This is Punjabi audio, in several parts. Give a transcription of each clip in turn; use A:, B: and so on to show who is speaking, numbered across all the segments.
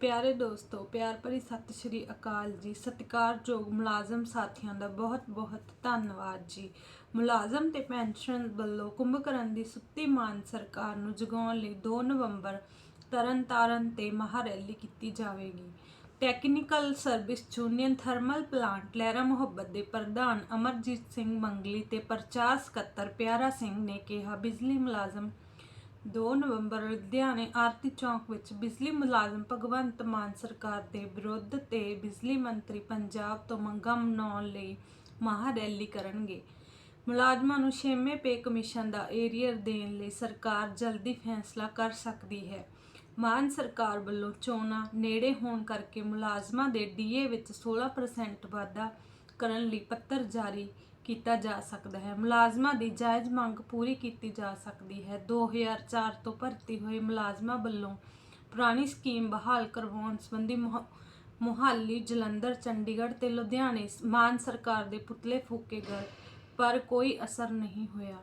A: ਪਿਆਰੇ ਦੋਸਤੋ, ਪਿਆਰ ਭਰੀ ਸਤਿ ਸ਼੍ਰੀ ਅਕਾਲ ਜੀ। ਸਤਿਕਾਰਯੋਗ ਮੁਲਾਜ਼ਮ ਸਾਥੀਆਂ ਦਾ ਬਹੁਤ-ਬਹੁਤ ਧੰਨਵਾਦ ਜੀ। ਮੁਲਾਜ਼ਮ ਤੇ ਪੈਨਸ਼ਨ ਵੱਲੋਂ ਕੁੰਭਕਰਨ ਦੀ ਸੁੱਤੀ ਮਾਨ ਸਰਕਾਰ ਨੂੰ ਜਗਾਉਣ ਲਈ 2 ਨਵੰਬਰ ਤਰਨਤਾਰਨ ਤੇ ਮਹਾਰੈਲੀ ਕੀਤੀ ਜਾਵੇਗੀ। Technical service union thermal plant Lehra Mohabbat ਦੇ ਪ੍ਰਧਾਨ ਅਮਰਜੀਤ ਸਿੰਘ ਮੰਗਲੀ ਤੇ ਪ੍ਰਚਾਰ ਸਕੱਤਰ ਪਿਆਰਾ ਸਿੰਘ ਨੇ ਕਿਹਾ, ਬਿਜਲੀ ਮੁਲਾਜ਼ਮ 2 ਨਵੰਬਰ ਲੁਧਿਆਣੇ ਆਰਤੀ ਚੌਂਕ ਵਿੱਚ ਬਿਜਲੀ ਮੁਲਾਜ਼ਮ ਭਗਵੰਤ ਮਾਨ ਸਰਕਾਰ ਦੇ ਵਿਰੁੱਧ ਤੇ ਬਿਜਲੀ ਮੰਤਰੀ ਪੰਜਾਬ ਤੋਂ ਮੰਗਾਂ ਮਨਾਉਣ ਲਈ ਮਹਾ ਰੈਲੀ ਕਰਨਗੇ। ਮੁਲਾਜ਼ਮਾਂ ਨੂੰ ਛੇਵੇਂ ਪੇ ਕਮਿਸ਼ਨ ਦਾ ਏਰੀਅਰ ਦੇਣ ਲਈ ਸਰਕਾਰ ਜਲਦੀ ਫੈਸਲਾ ਕਰ ਸਕਦੀ ਹੈ। ਮਾਨ ਸਰਕਾਰ ਵੱਲੋਂ ਚੋਣਾਂ ਨੇੜੇ ਹੋਣ ਕਰਕੇ ਮੁਲਾਜ਼ਮਾਂ ਦੇ ਡੀਏ ਵਿੱਚ 16% ਵਾਧਾ ਕਰਨ ਲਈ ਪੱਤਰ ਜਾਰੀ ਕੀਤਾ ਜਾ ਸਕਦਾ ਹੈ। ਮੁਲਾਜ਼ਮਾਂ ਦੀ ਜਾਇਜ਼ ਮੰਗ ਪੂਰੀ ਕੀਤੀ ਜਾ ਸਕਦੀ ਹੈ। 2004 ਤੋਂ ਭਰਤੀ ਹੋਏ ਮੁਲਾਜ਼ਮਾਂ ਵੱਲੋਂ ਪੁਰਾਣੀ ਸਕੀਮ ਬਹਾਲ ਕਰਵਾਉਣ ਸੰਬੰਧੀ ਮੁਹ- ਮੁਹਾਲੀ, ਜਲੰਧਰ, ਚੰਡੀਗੜ੍ਹ ਤੇ ਲੁਧਿਆਣੇ ਮਾਨ ਸਰਕਾਰ ਦੇ ਪੁਤਲੇ ਫੂਕੇ ਗਏ, ਪਰ ਕੋਈ ਅਸਰ ਨਹੀਂ ਹੋਇਆ।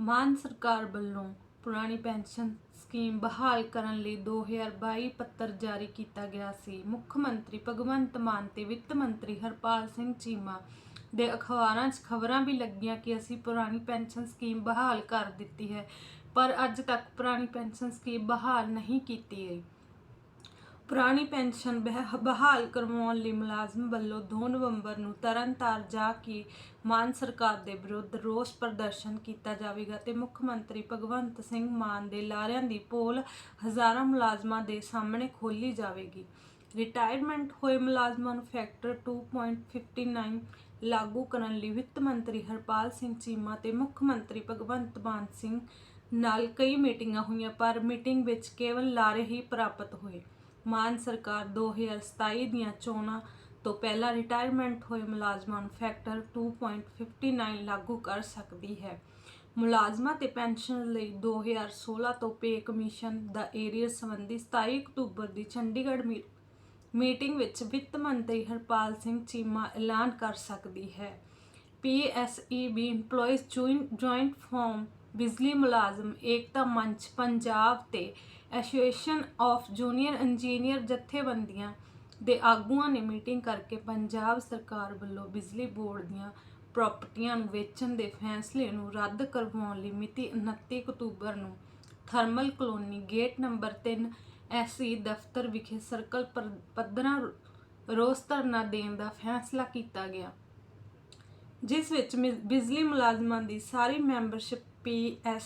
A: ਮਾਨ ਸਰਕਾਰ ਵੱਲੋਂ ਪੁਰਾਣੀ ਪੈਨਸ਼ਨ ਸਕੀਮ ਬਹਾਲ ਕਰਨ ਲਈ 2022 ਪੱਤਰ ਜਾਰੀ ਕੀਤਾ ਗਿਆ ਸੀ। ਮੁੱਖ ਮੰਤਰੀ ਭਗਵੰਤ ਮਾਨ ਤੇ ਵਿੱਤ ਮੰਤਰੀ ਹਰਪਾਲ ਸਿੰਘ ਚੀਮਾ ਦੇ ਅਖਬਾਰਾਂ 'ਚ ਖਬਰਾਂ ਵੀ ਲੱਗੀਆਂ ਕਿ ਅਸੀਂ ਪੁਰਾਣੀ ਪੈਨਸ਼ਨ ਸਕੀਮ ਬਹਾਲ ਕਰ ਦਿੱਤੀ ਹੈ, ਪਰ ਅੱਜ ਤੱਕ ਪੁਰਾਣੀ ਪੈਨਸ਼ਨ ਸਕੀਮ ਬਹਾਲ ਨਹੀਂ ਕੀਤੀ ਗਈ। ਪੁਰਾਣੀ ਪੈਨਸ਼ਨ ਬਹ- ਬਹਾਲ ਕਰਵਾਉਣ ਲਈ ਮੁਲਾਜ਼ਮ ਵੱਲੋਂ 2 ਨਵੰਬਰ ਨੂੰ ਤਰਨਤਾਰ ਜਾ ਕੇ ਮਾਨ ਸਰਕਾਰ ਦੇ ਵਿਰੁੱਧ ਰੋਸ ਪ੍ਰਦਰਸ਼ਨ ਕੀਤਾ ਜਾਵੇਗਾ ਤੇ ਮੁੱਖ ਮੰਤਰੀ ਭਗਵੰਤ ਸਿੰਘ ਮਾਨ ਦੇ ਲਾਰਿਆਂ ਦੀ ਪੋਲ ਹਜ਼ਾਰਾਂ ਮੁਲਾਜ਼ਮਾਂ ਦੇ ਸਾਹਮਣੇ ਖੋਲੀ ਜਾਵੇਗੀ। ਰਿਟਾਇਰਮੈਂਟ ਹੋਏ ਮੁਲਾਜ਼ਮਾਂ ਨੂੰ ਫੈਕਟਰ 2.59 ਲਾਗੂ ਕਰਨ ਲਈ ਵਿੱਤ ਮੰਤਰੀ ਹਰਪਾਲ ਸਿੰਘ ਚੀਮਾ ਤੇ ਮੁੱਖ ਮੰਤਰੀ ਭਗਵੰਤ ਮਾਨ ਸਿੰਘ ਨਾਲ ਕਈ ਮੀਟਿੰਗਾਂ ਹੋਈਆਂ, ਪਰ ਮੀਟਿੰਗ ਵਿੱਚ ਕੇਵਲ ਲਾਰੇ ਹੀ ਪ੍ਰਾਪਤ ਹੋਏ। ਮਾਨ ਸਰਕਾਰ 2027 ਦੀਆਂ ਚੋਣਾਂ ਤੋਂ ਪਹਿਲਾਂ ਰਿਟਾਇਰਮੈਂਟ ਹੋਏ ਮੁਲਾਜ਼ਮਾਂ ਨੂੰ ਫੈਕਟਰ 2.59 ਲਾਗੂ ਕਰ ਸਕਦੀ ਹੈ। ਮੁਲਾਜ਼ਮਾਂ ਤੇ ਪੈਨਸ਼ਨ ਲਈ 2016 ਤੋਂ ਪੇ ਕਮਿਸ਼ਨ ਦਾ ਏਰੀਅਰ ਸੰਬੰਧੀ 27 ਅਕਤੂਬਰ ਦੀ ਚੰਡੀਗੜ੍ਹ ਮੀ- ਮੀਟਿੰਗ ਵਿੱਚ ਵਿੱਤ ਮੰਤਰੀ ਹਰਪਾਲ ਸਿੰਘ ਚੀਮਾ ਐਲਾਨ ਕਰ ਸਕਦੀ ਹੈ। ਪੀਐਸਈਬੀ EMPLOYEES ਜੁਆਇੰਟ ਫਾਰਮ ਬਿਜਲੀ ਮੁਲਾਜ਼ਮ, ਏਕਤਾ ਮੰਚ, ਪੰਜਾਬ ਤੇ ਐਸੋਸੀਏਸ਼ਨ ਆਫ ਜੂਨੀਅਰ ਇੰਜੀਨੀਅਰ ਜਥੇਬੰਦੀਆਂ ਦੇ ਆਗੂਆਂ ਨੇ ਮੀਟਿੰਗ ਕਰਕੇ ਪੰਜਾਬ ਸਰਕਾਰ ਵੱਲੋਂ ਬਿਜਲੀ ਬੋਰਡ ਦੀਆਂ ਪ੍ਰਾਪਰਟੀਆਂ ਨੂੰ ਵੇਚਣ ਦੇ ਫੈਸਲੇ ਨੂੰ ਰੱਦ ਕਰਵਾਉਣ ਲਈ ਮਿਤੀ 29 ਅਕਤੂਬਰ ਨੂੰ thermal colony gate number 3 SC ਦਫ਼ਤਰ ਵਿਖੇ ਸਰਕਲ ਪਰ- ਪੱਧਰਾਂ ਰੋਸ ਧਰਨਾ ਦੇਣ ਦਾ ਫੈਸਲਾ ਕੀਤਾ ਗਿਆ। ਜਿਸ ਵਿੱਚ ਮਿ- ਬਿਜਲੀ ਮੁਲਾਜ਼ਮਾਂ ਦੀ ਸਾਰੀ membership PS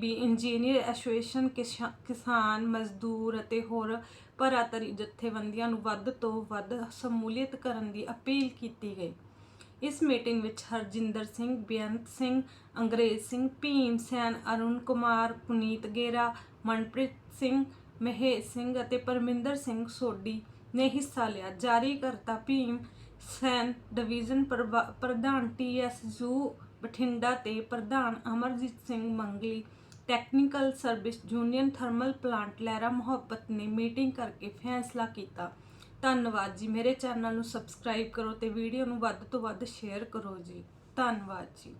A: B, engineer association, ਕਿਸ਼ਾ- ਕਿਸਾਨ, ਮਜ਼ਦੂਰ ਅਤੇ ਹੋਰ ਭਰਾਤਰੀ ਜਥੇਬੰਦੀਆਂ ਨੂੰ ਵੱਧ ਤੋਂ ਵੱਧ ਸ਼ਮੂਲੀਅਤ ਕਰਨ ਦੀ ਅਪੀਲ ਕੀਤੀ ਗਈ। ਇਸ ਮੀਟਿੰਗ ਵਿੱਚ ਹਰਜਿੰਦਰ ਸਿੰਘ, ਬੇਅੰਤ ਸਿੰਘ, ਅੰਗਰੇਜ਼ ਸਿੰਘ, ਭੀਮ ਸੈਨ, ਅਰੁਣ ਕੁਮਾਰ, ਪੁਨੀਤ ਗੇਰਾ, ਮਨਪ੍ਰੀਤ ਸਿੰਘ, ਮਹੇਸ਼ ਸਿੰਘ ਅਤੇ ਪਰਮਿੰਦਰ ਸਿੰਘ ਸੋਢੀ ਨੇ ਹਿੱਸਾ ਲਿਆ। ਜਾਰੀ ਕਰਤਾ ਭੀਮ ਸੈਨ ਡਿਵੀਜ਼ਨ ਪ੍ਰਭਾ- ਪ੍ਰਧਾਨ ਟੀਐਸਯੂ ਬਠਿੰਡਾ ਤੇ ਪ੍ਰਧਾਨ Amarjit Singh Mangli technical service union thermal plant Lehra Mohabbat ਨੇ ਮੀਟਿੰਗ ਕਰਕੇ ਫੈਸਲਾ ਕੀਤਾ। ਧੰਨਵਾਦ ਜੀ, ਮੇਰੇ ਚੈਨਲ ਨੂੰ ਸਬਸਕ੍ਰਾਈਬ ਕਰੋ ਤੇ ਵੀਡੀਓ ਨੂੰ ਵੱਧ ਤੋਂ ਵੱਧ ਸ਼ੇਅਰ ਕਰੋ ਜੀ। ਧੰਨਵਾਦ ਜੀ।